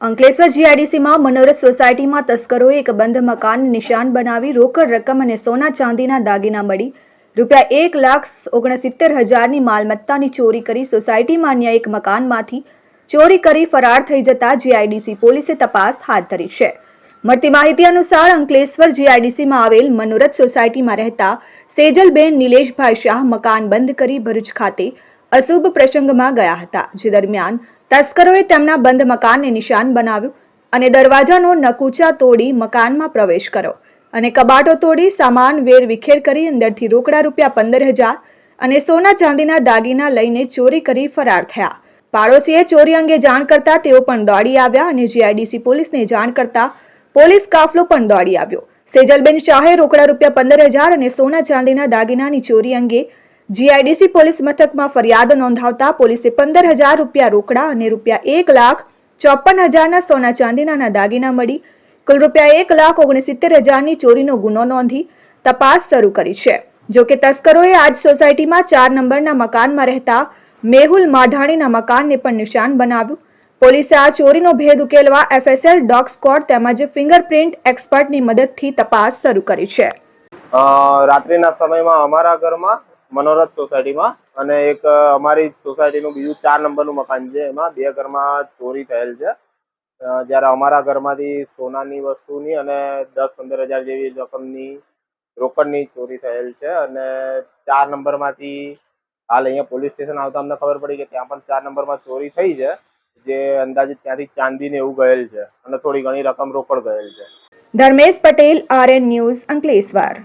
અંકલેશ્વર જીઆઈડીસીમાં મનોરથ સોસાયટીમાં તસ્કરોએ એક બંધ મકાન નિશાન બનાવી રોકડ રકમ અને સોના ચાંદીના દાગીના મળી. રૂપિયા એક લાખ ઓગણસિત્તેર હજારની માલમત્તાની ચોરી કરી સોસાયટીમાં અન્ય એક મકાનમાંથી ચોરી કરી ફરાર થઈ જતા જીઆઈડીસી પોલીસે તપાસ હાથ ધરી છે. મળતી માહિતી અનુસાર અંકલેશ્વર જીઆઈડીસીમાં આવેલ મનોરથ સોસાયટીમાં રહેતા સેજલબેન નિલેશભાઈ શાહ મકાન બંધ કરી ભરૂચ ખાતે અશુભ પ્રસંગમાં ગયા હતા. જે દરમિયાન તસ્કરોએ તેમના બંધ મકાનને નિશાન બનાવ્યું અને દરવાજાનો નકુચા તોડી મકાનમાં પ્રવેશ કર્યો. અને કબાટો તોડી સામાન વેર વિખેર કરી અંદરથી રોકડા રૂપિયા પંદર હજાર અને સોના ચાંદીના દાગીના લઈને ચોરી કરી ફરાર થયા. પાડોશીએ ચોરી અંગે જાણ કરતા તેઓ પણ દોડી આવ્યા અને જીઆઈડીસી પોલીસને જાણ કરતા પોલીસ કાફલો પણ દોડી આવ્યો. સેજલબેન શાહે રોકડા રૂપિયા પંદર હજાર અને સોના ચાંદીના દાગીનાની ચોરી અંગે જીઆઈડીસી પોલીસ મથકમાં ફરિયાદ નોંધાવતા પોલીસે પંદર હજાર રૂપિયા રોકડા અને રૂપિયા એક લાખ ચોપન હજારના સોના ચાંદીના દાગીના મળી, કુલ રૂપિયા એક લાખ ઓગણસિત્તેર હજારની ચોરીનો ગુનો નોંધી તપાસ શરૂ કરી છે. જો કે તસ્કરોએ આજ સોસાયટીમાં ચાર નંબરના મકાનમાં રહેતા મેહુલ માઢાણીના મકાનને પણ નિશાન બનાવ્યું. પોલીસે આ ચોરીનો ભેદ ઉકેલવા એફએસએલ, ડોગ સ્કોડ તેમજ ફિંગરપ્રિન્ટ એક્સપર્ટની મદદથી તપાસ શરૂ કરી છે. રાત્રિના સમયમાં અમારા ઘરમાં મનોરથ સોસાયટીમાં અને એક અમારી સોસાયટીનું બીજું ચાર નંબરનું મકાન છે. એમાં બે ઘરમાં ચોરી થયેલ છે. જ્યારે અમારા ઘરમાંથી સોનાની વસ્તુની અને દસ પંદર હજાર જેવી રકમની રોકડની ચોરી થયેલ છે અને ચાર નંબરમાંથી હાલ અહીંયા પોલીસ સ્ટેશન આવતા અમને ખબર પડી કે ત્યાં પણ ચાર નંબરમાં ચોરી થઈ છે. જે અંદાજે ત્યાંથી ચાંદી ને એવું ગયેલ છે અને થોડી ઘણી રકમ રોકડ ગયેલ છે. Dharmesh Patel, RN news Ankleshwar.